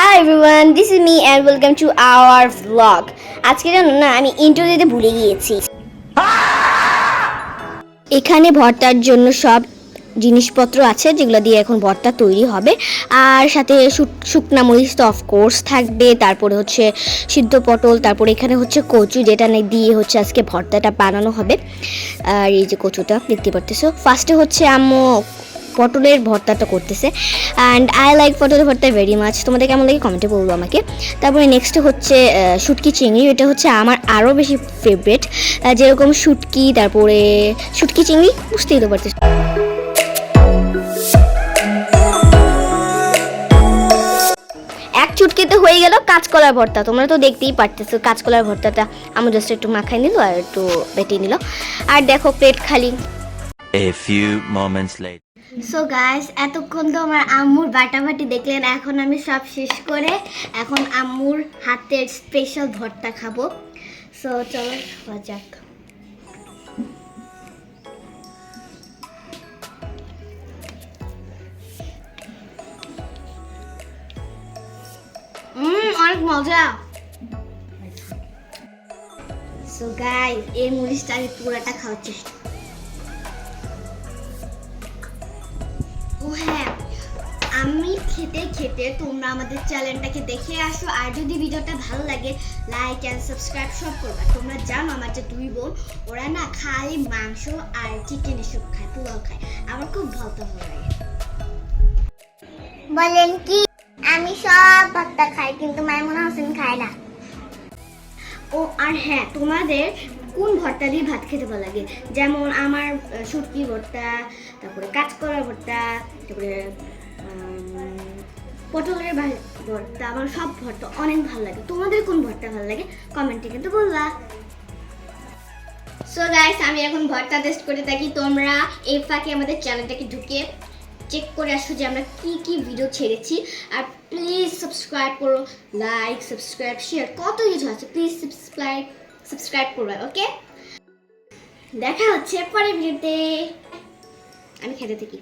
Hi everyone this is me and welcome to our vlog আজকে জানো না, আমি ইন্ট্রো দিতে ভুলে গিয়েছি। এখানে ভর্তার জন্য সব জিনিসপত্র আছে, যেগুলো দিয়ে এখন ভর্তা তৈরি হবে। আর সাথে শুক- শুকনা মরিচ তো অফকোর্স থাকবে। তারপরে হচ্ছে সিদ্ধ পটল, তারপরে এখানে হচ্ছে কচু, যেটা দিয়ে হচ্ছে আজকে ভর্তাটা বানানো হবে। আর এই যে কচুটা, দেখতে পারতেছো? ফার্স্টে হচ্ছে আম্মু পটলের ভর্তাটা করতেছে। অ্যান্ড আই লাইক পটলের ভর্তা ভেরি মাছ তোমাদের কেমন লাগে কমেন্টে বলব আমাকে। তারপরে নেক্সট হচ্ছে শুটকি চিংড়ি। এটা হচ্ছে আমার আরও বেশি ফেভারেট যেরকম শুটকি, তারপরে শুটকি চিংড়ি, বুঝতেই তো পারতেছ। চুটকিতে হয়ে গেল কাঁচকলার ভর্তা। তোমরা তো দেখতেই পারতেছো কাঁচকলার ভর্তাটা। আমার জাস্ট একটু মাখাই নিল আর একটু বেটে নিল। আর দেখো প্লেট খালি. সো গাইস এতক্ষণ তো আমার আম্মুর বাটাবাটি দেখলেন, এখন আমি সব শেষ করে এখন আম্মুর হাতের স্পেশাল ভর্তা খাব। সো চলো খাওয়া যাক। অনেক মজা। সো গাইস এই মরিচটা আমি পুরাটা খাওয়ার চেষ্টা হ্যাঁ আমি খেতে খেতে তোমরা আমাদের চ্যানেলটাকে দেখে আসো। আর যদি ভিডিওটা ভালো লাগে লাইক অ্যান্ড সাবস্ক্রাইব সব করবা। তোমরা জানো আমার যে দুই বোন ওরা না খালি মাংস আর চিকেন এসব খায় পোলাও খায়। আমার খুব ভালো ভালো লাগে বলেন কি? আমি সব ভর্তা খাই কিন্তু মাইমুনা হোসেন খায় না। ও আর হ্যাঁ তোমাদের কোন ভর্তা দিয়ে ভাত খেতে ভালো লাগে? যেমন আমার শুটকি ভর্তা, তারপরে কাঁচকলা ভর্তা, তারপরে পটলের ভর্তা, আমার সব ভর্তা অনেক ভালো লাগে। তোমাদের কোন ভর্তা ভালো লাগে? কমেন্টে কিন্তু বললা সো গাইস আমি এখন ভর্তা টেস্ট করে থাকি। তোমরা এই ফাঁকে আমাদের চ্যানেলটাকে ঢুকে চেক করে আসো যে আমরা কি কি ভিডিও ছেড়েছি। আর প্লিজ সাবস্ক্রাইব করো লাইক সাবস্ক্রাইব শেয়ার কত কিছু আছে প্লিজ সাবস্ক্রাইব সাবস্ক্রাইব করবে ওকে দেখা হচ্ছে পরে ভিডিওতে। আমি খেতে থাকি।